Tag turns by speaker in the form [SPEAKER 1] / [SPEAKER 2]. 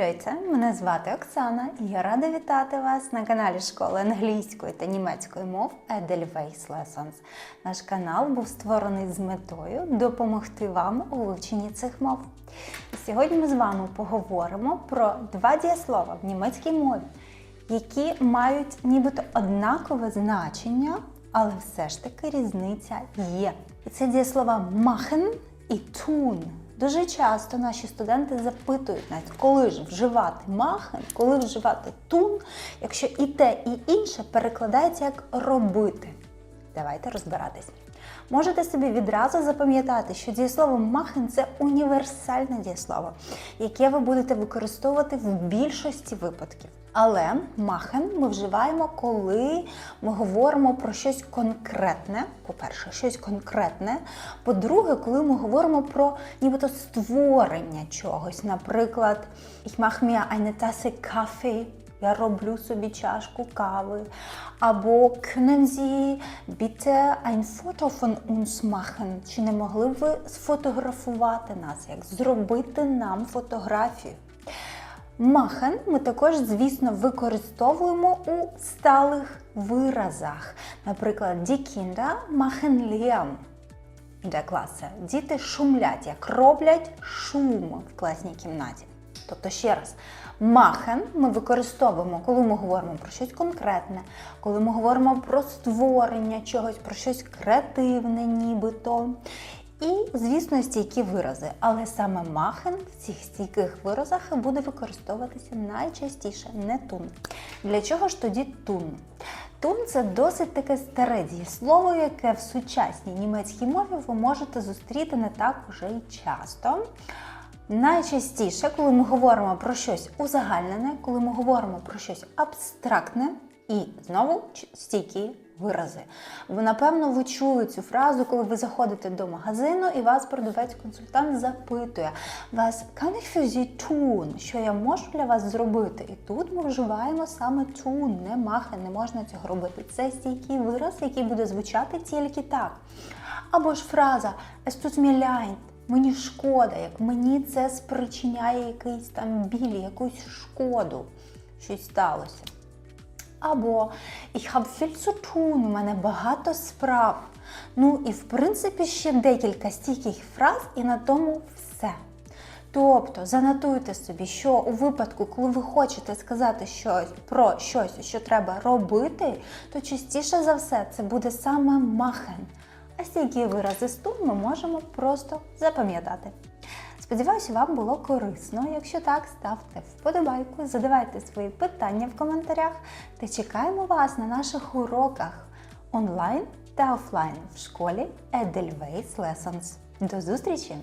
[SPEAKER 1] Льойце, мене звати Оксана і я рада вітати вас на каналі школи англійської та німецької мов Edelweiss Lessons. Наш канал був створений з метою допомогти вам у вивченні цих мов. І сьогодні ми з вами поговоримо про два дієслова в німецькій мові, які мають нібито однакове значення, але все ж таки різниця є. І це дієслова machen і tun. Дуже часто наші студенти запитують навіть, коли ж вживати махен, коли вживати тун, якщо і те, і інше перекладається як робити. Давайте розбиратись. Можете собі відразу запам'ятати, що дієслово machen – це універсальне дієслово, яке ви будете використовувати в більшості випадків. Але machen ми вживаємо, коли ми говоримо про щось конкретне. По-перше, щось конкретне. По-друге, коли ми говоримо про нібито створення чогось. Наприклад, ich mache mir eine Tasse Kaffee, я роблю собі чашку кави. Або können Sie bitte ein Foto von uns machen? Чи не могли б ви сфотографувати нас? Як зробити нам фотографію? Machen ми також, звісно, використовуємо у сталих виразах. Наприклад, die Kinder machen Lärm in der Діти шумлять, як роблять шум в класній кімнаті. Тобто, ще раз, machen ми використовуємо, коли ми говоримо про щось конкретне, коли ми говоримо про створення чогось, про щось креативне, нібито. І, звісно, стійкі вирази. Але саме machen в цих стійких виразах буде використовуватися найчастіше не тун. Для чого ж тоді тун? Тун це досить таке старе дієслово, яке в сучасній німецькій мові ви можете зустріти не так уже й часто. Найчастіше, коли ми говоримо про щось узагальнене, коли ми говоримо про щось абстрактне і знову стійкі вирази. Бо, напевно, ви чули цю фразу, коли ви заходите до магазину і вас продавець-консультант запитує вас «Kann ich tun?» Що я можу для вас зробити? І тут ми вживаємо саме tun, не махи, не можна цього робити. Це стійкий вираз, який буде звучати тільки так. Або ж фраза «Es tut mir leid», Мені шкода, як мені це спричиняє якийсь там біль, якусь шкоду, щось сталося. Або ich habe viel zu tun, у мене багато справ. Ну і в принципі ще декілька стійких фраз, і на тому все. Тобто занотуйте собі, що у випадку, коли ви хочете сказати щось про щось, що треба робити, то частіше за все це буде саме махен. А які вирази з ми можемо просто запам'ятати. Сподіваюся, вам було корисно. Якщо так, ставте вподобайку, задавайте свої питання в коментарях та чекаємо вас на наших уроках онлайн та офлайн в школі Edelweiss Lessons. До зустрічі!